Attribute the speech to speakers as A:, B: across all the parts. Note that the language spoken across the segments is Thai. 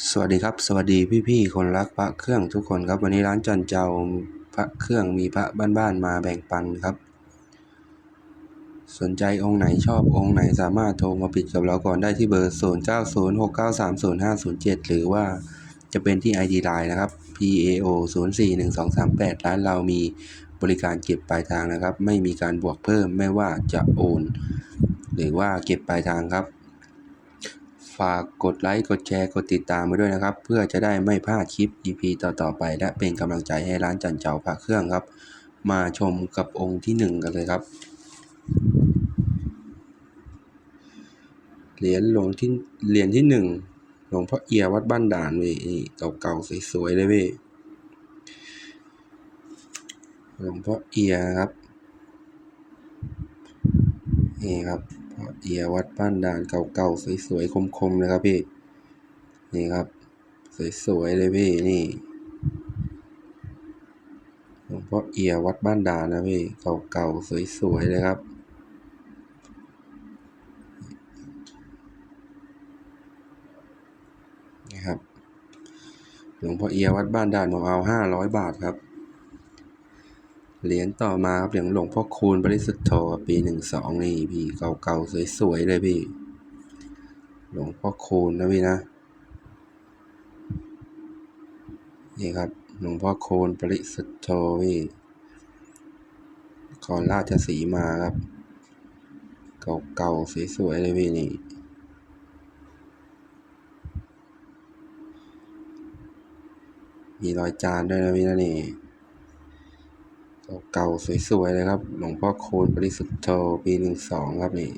A: สวัสดีครับ สวัสดีพี่ๆคนรักพระเครื่องทุกคนครับ วันนี้ร้านจันเจ้าพระเครื่องมีพระบ้านๆมาแบ่งปันครับ สนใจองค์ไหนชอบองค์ไหนสามารถโทรมาปิดกับเราก่อนได้ที่เบอร์ 0 9 0 6 9 3 0 5 0 7 หรือว่าจะเป็นที่ ID Line นะครับ PAO 0 4 1 2 3 8 ร้านเรามีบริการเก็บปลายทางนะครับ ไม่มีการบวกเพิ่มไม่ว่าจะโอน หรือว่าเก็บปลายทางครับ ฝากกดไลค์ กดแชร์ กดติดตามมาด้วยนะครับ เพื่อจะได้ไม่พลาดคลิป EP ต่อๆไป และเป็นกำลังใจให้ร้านจันเจ้าพระเครื่องครับ มาชมกับองค์ที่หนึ่งกันเลยครับ เหรียญหลวงที่เหรียญที่หนึ่งหลวงพ่อเอียวัดบ้านด่านเว้ยนี่เก่าๆสวยๆเลยเว้ยหลวงพ่อเอียครับ นี่ครับ เอียวัดบ้านด่านเก่าๆสวยๆคมๆเลยครับพี่ นี่ครับ สวยๆเลยพี่นี่หลวงพ่อเอียวัดบ้านด่านนะพี่เก่าๆสวยๆเลยครับนะครับหลวงพ่อเอียวัดบ้านด่านผมเอาห้าร้อยบาทครับ เหรียญต่อมาครับเหรียญหลวงพ่อคูณบริสุทธโธปีหนึ่งสองนี่พี่เก่าๆสวยๆเลยพี่ หลวงพ่อคูณนะพี่นะนี่ครับหลวงพ่อคูณปริสุทธโธพี่คอราชสีมาครับ เก่าๆสวยๆเลยพี่นี่มีรอยจานด้วยนะพี่นะนี่ เก่าๆสวยๆเลยครับ หลวงพ่อโคนบริสุทธิ์โธปีหนึ่งสองครับนี่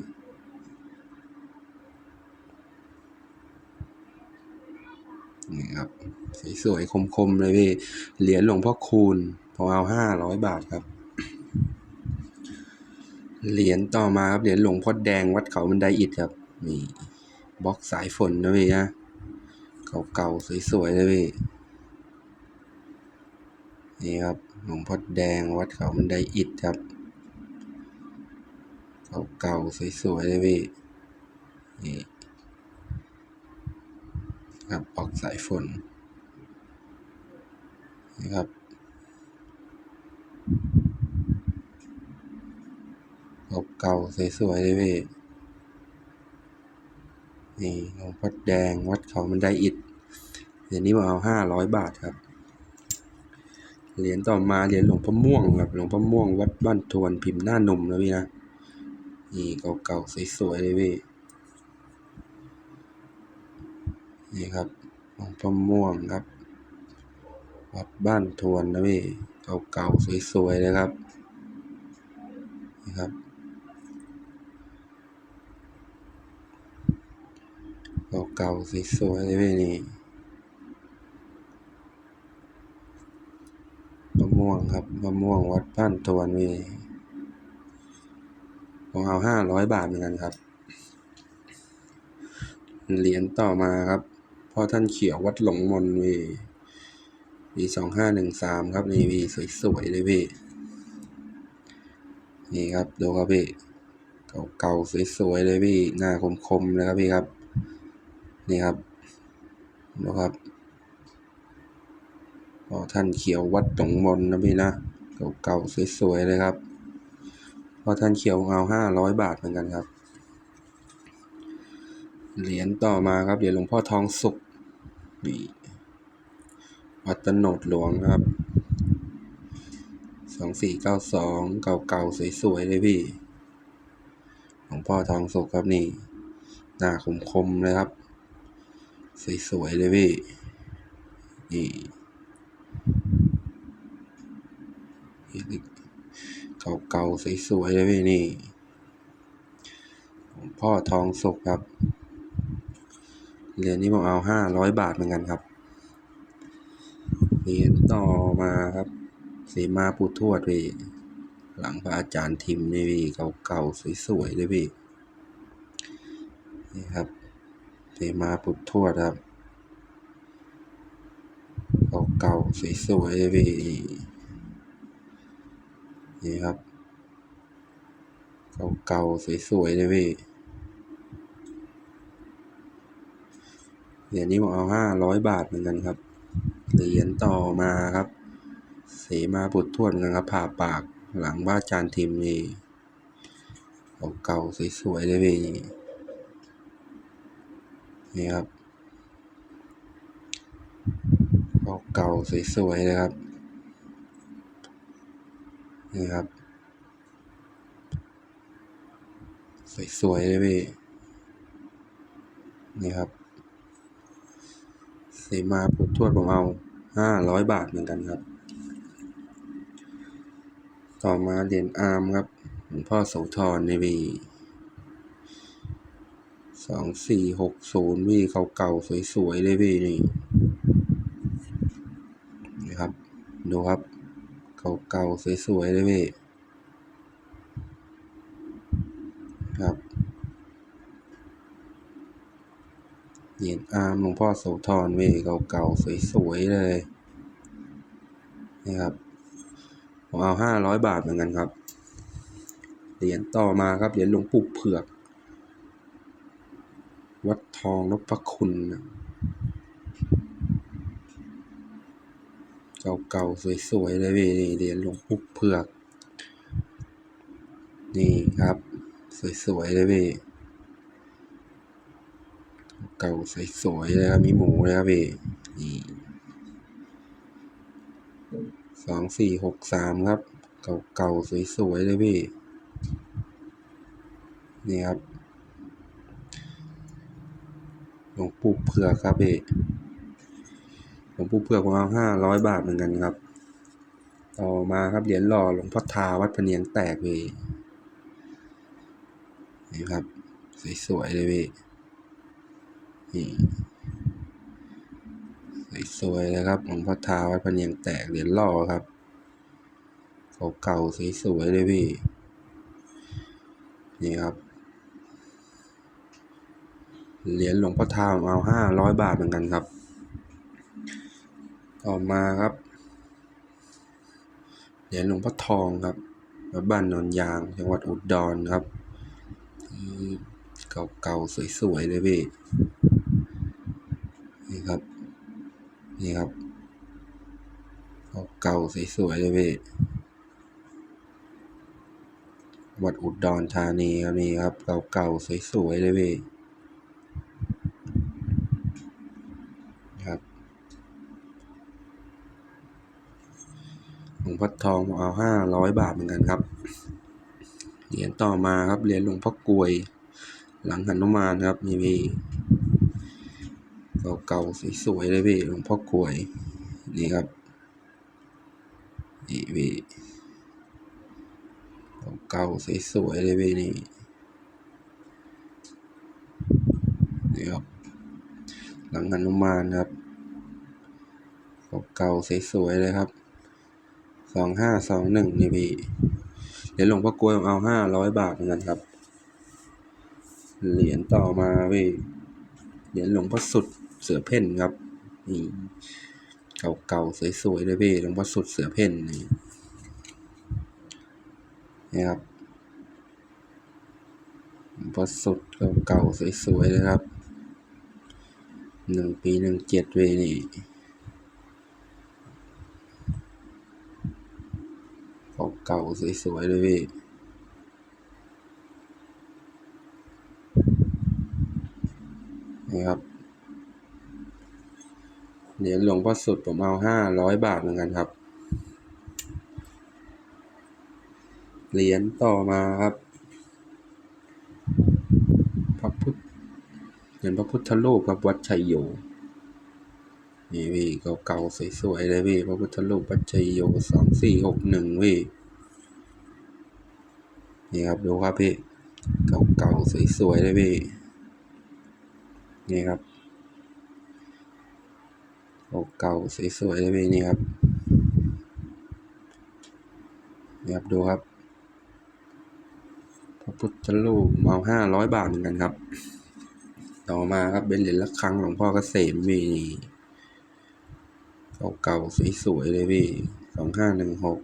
A: นี่ครับสวยๆคมๆเลยพี่เหรียญหลวงพ่อคูณผมเอาห้าร้อยบาทครับ เหรียญต่อมาครับเหรียญหลวงพ่อแดงวัดเขาบันไดอิฐครับนี่บล็อกสายฝนนะพี่นะเก่าๆสวยๆเลยพี่นี่ครับ หลวงพ่อแดงวัดเขาบันไดอิฐครับเก่าๆสวยๆเลยพี่นี่ครับออกสายฝนนี่ครับเก่าๆสวยๆเลยพี่นี่หลวงพ่อแดงวัดเขาบันไดอิฐเดี๋ยวนี้มาเอาห้าร้อยบาทครับ เหรียญต่อมาเหรียญหลวงพ่อม่วงครับหลวงพ่อม่วงวัดบ้านทวนพิมพ์หน้าหนุ่มนะพี่นะนี่เก่าๆสวยๆเลยพี่นี่ครับหลวงพ่อม่วงครับ วัดบ้านทวนนะพี่เก่าๆสวยๆเลยครับนี่ครับเก่าๆสวยๆเลยพี่นี่ ม่วงครับมะม่วงวัดบ้านทวนมีผมเอาห้าร้อยบาทเหมือนกันครับ เหรียญต่อมาครับพ่อท่านเขียววัดหลงมนวีปีสองห้าหนึ่งสามครับนี่พี่สวยๆเลยพี่ นี่ครับดูครับพี่ เก่าๆสวยๆเลยพี่ หน้าคมๆเลยครับพี่ครับ นี่ครับดูครับ พอท่านเขียววัดตงมนนะพี่นะ เก่าๆสวยๆเลยครับพอท่านเขียวเอาห้าร้อยบาทเหมือนกันครับ เหรียญต่อมาครับเหรียญหลวงพ่อทองสุกนี่วัดตโนดหลวงครับสองสี่เก้าสองเก่าๆสวยๆเลยพี่หลวงพ่อทองสุกครับนี่ หน้าคมๆเลยครับ สวยๆเลยพี่นี่ เก่าๆสวยๆเลยพี่นี่พ่อทองสุกครับ เหรียญนี้ผมเอาห้าร้อยบาทเหมือนกันครับ เหรียญต่อมาครับ เสมาปูทวดพี่ หลังพระอาจารย์ทิมนี่พี่เก่าๆสวยๆเลยพี่ นี่ครับ เสมาปูทวดครับ เก่าๆสวยๆเลยพี่ นี่ครับ เก่าๆ สวยๆเลยพี่เหรียญนี้ผมเอาห้าร้อยบาทเหมือนกันครับ เหรียญต่อมาครับ เสมาบุตรทวดเหมือนกันครับผ่าปากหลังบ้าจานทิมนี่เก่าๆ สวยๆเลยพี่นี่ครับเก่าๆ สวยๆเลยครับ นี่ครับ สวยๆเลยพี่ นี่ครับ เสมาปุดทวดผมเอาห้าร้อยบาทเหมือนกันครับ ต่อมาเหรียญอาร์มครับหลวงพ่อโสธรในวีสองสี่หกศูนย์วีเก่าๆสวยๆเลยพี่นี่นี่ครับ ดูครับ เก่าๆ สวยๆเลยพี่ครับเหรียญอาร์มหลวงพ่อโสธรเวยเก่าๆ สวยๆ เลยนี่ครับผมเอาห้าร้อยบาทเหมือนกันครับ เหรียญต่อมาครับ เหรียญหลวงปู่เผือก วัดทองนพคุณ เก่าๆ สวยๆ เลยพี่นี่เหรียญหลวงปู่เผือก นี่ครับ สวยๆ เลยพี่ เก่าสวยๆ เลยครับ มีหมูเลยครับพี่ นี่สองสี่หกสามครับ เก่าๆ สวยๆ เลยพี่ นี่ครับ หลวงปู่เผือกครับพี่ หลวงปู่เผือกผมเอาห้าร้อยบาทเหมือนกันครับ ต่อมาครับเหรียญหล่อหลวงพ่อทาวัดพะเนียงแตกพี่นี่ครับ สวยๆเลยพี่นี่สวยๆเลยครับหลวงพ่อทาวัดพะเนียงแตกเหรียญหล่อครับเก่าๆสวยๆเลยพี่นี่ครับเหรียญหลวงพ่อทาผมเอาห้าร้อยบาทเหมือนกันครับ ต่อมาครับเหรียญหลวงพ่อทองครับวัดบ้านนนยาง จังหวัดอุดรครับเก่าๆสวยๆเลยพี่นี่ครับนี่ครับเก่าๆสวยๆเลยพี่วัดอุดรธานีครับนี่ครับเก่าๆสวยๆเลยพี่ครับ หลวงพ่อทองเอาห้าร้อยบาทเหมือนกันครับ เหรียญต่อมาครับ เหรียญหลวงพ่อกลวย หลังหันุมานครับนี่พี่เก่าๆสวยๆเลยพี่หลวงพ่อกลวย นี่ครับ นี่พี่เก่าๆสวยๆเลยพี่นี่นี่ครับ หลังหนุมานครับเก่าๆสวยๆเลยครับ สองห้าสองหนึ่งนี่พี่เหรียญหลวงพ่อกลวยเอาห้าร้อยบาทเหมือนกันครับ เหรียญต่อมาพี่เหรียญหลวงพ่อสุดเสือเพ่นครับนี่เก่าๆสวยๆเลยพี่หลวงพ่อสุดเสือเพ่นนี่นี่ครับหลวงพ่อสุดเก่าๆสวยๆเลยครับหนึ่งปีหนึ่งเจ็ดเวยนี่ เก่าสวยๆเลยพี่นี่ครับเหรียญหลวงพ่อสุดผมเอาห้าร้อยบาทเหมือนกันครับ เหรียญต่อมาครับพระพุทธเหรียญพระพุทธรูปครับวัดชัยโยนี่พี่เก่าๆสวยๆเลยพี่พระพุทธรูปวัดชัยโยสองสี่หกหนึ่งพี่ นี่ครับดูครับพี่ เก่าๆสวยๆเลยพี่ นี่ครับ เก่าๆสวยๆเลยพี่นี่ครับ นี่ครับดูครับ พระพุทธรูปเอาห้าร้อยบาทเหมือนกันครับ ต่อมาครับเป็นเหรียญละครังหลวงพ่อเกษมมีเก่าๆสวยๆเลยพี่สองห้าหนึ่งหก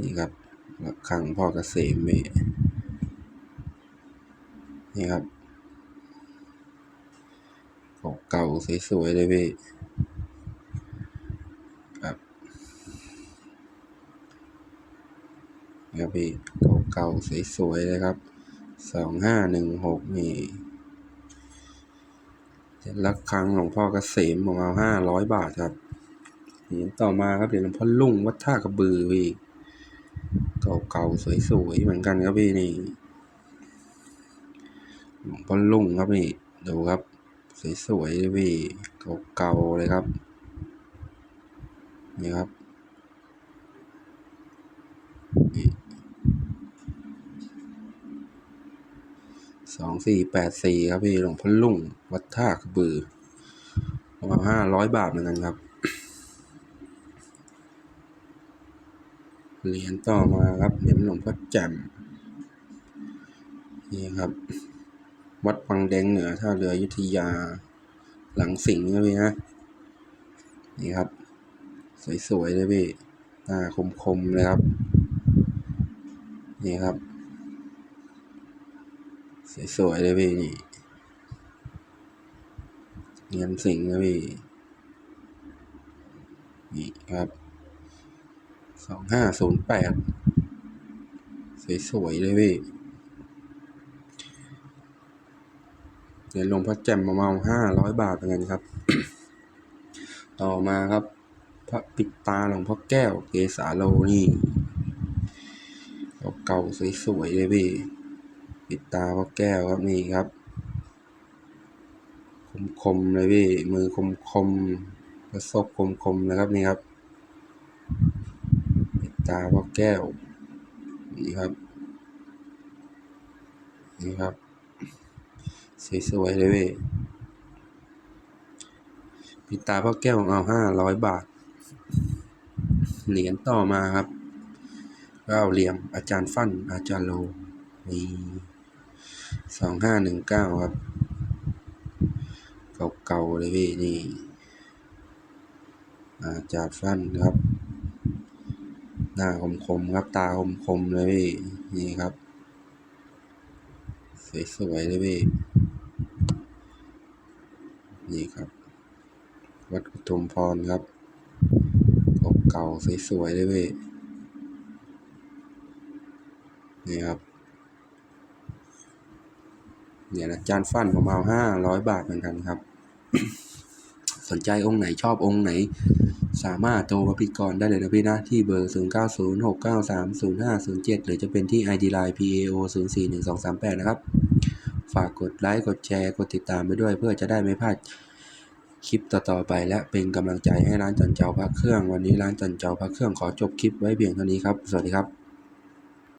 A: นี่ครับ ละครังพ่อกเกษมมีนี่ครับเก่าสวยๆเลยพี่ครับครับพี่เก่าสวยๆเลยครับสองห้าหนึ่งหกนี่เจ็ดลักครั้งหลวงพ่อเกษมผมเอาห้าร้อยบาทครับเหรียญต่อมาครับเหรียญหลวงพ่อลุ่งวัดท่ากระบือพี่ เก่าๆ สวยๆ เหมือนกันครับพี่นี่หลวงพ่อลุ่งครับนี่ ดูครับ สวยๆเลยพี่เก่าๆ เลยครับ นี่ครับสองสี่แปดสี่ครับพี่หลวงพ่อลุ่ง วัดท่ากระบือประมาณห้าร้อยบาทเหมือนกันครับ เหรียญต่อมาครับเหรียญหลวงพ่อแจ่มนี่ครับ วัดปังแดงเหนือท่าเรือยุธยา หลังสิงห์นะพี่นะนี่ครับ สวยๆเลยพี่หน้าคมๆเลยครับ นี่ครับสวยๆเลยพี่นี่เงินสิงห์นะพี่นี่ครับ สองห้าศูนย์แปดสวยๆเลยพี่เหรียญหลวงพ่อแจ่มประมาห้าร้อยบาทเหมือนกันครับ ต่อมาครับ พระปิดตาหลวงพ่อแก้วเกสาโลนี่เก่าสวยๆเลยพี่ ปิดตาพ่อแก้วครับนี่ครับ คมๆเลยพี่ มือคมๆกระซบคมๆนะครับนี่ครับ ตาพ่อแก้ว นี่ครับ นี่ครับสวยๆเลยพี่ปิดตาพ่อแก้วเอาห้าร้อยบาท เหรียญต่อมาครับเก้าเหลี่ยมอาจารย์ฟั่นอาจารย์โลนี่สองห้าหนึ่งเก้าครับ เก่าๆเลยพี่นี่ อาจารย์ฟั่นครับ หน้าคมๆครับตาคมๆเลยพี่นี่ครับ สวยๆเลยพี่นี่ครับ วัดอุทุมพรครับเก่าๆสวยๆเลยพี่นี่ครับเหรียญอาจารย์ฟั่นผมเอาห้าร้อยบาทเหมือนกันครับ สนใจองค์ไหนชอบองค์ไหน สามารถโทรมาพิกรได้เลยนะพี่นะ ที่เบอร์ 0 9 0 6 9 3 0 5 0 7 หรือจะเป็นที่ ID Line PAO 0 4 1 2 3 8 นะครับ ฝากกดไลค์กดแชร์กดติดตามไปด้วย เพื่อจะได้ไม่พลาดคลิปต่อๆไป และเป็นกำลังใจให้ร้านจันเจ้าพระเครื่อง วันนี้ร้านจันเจ้าพระเครื่องขอจบคลิปไว้เพียงเท่านี้ครับ สวัสดีครับ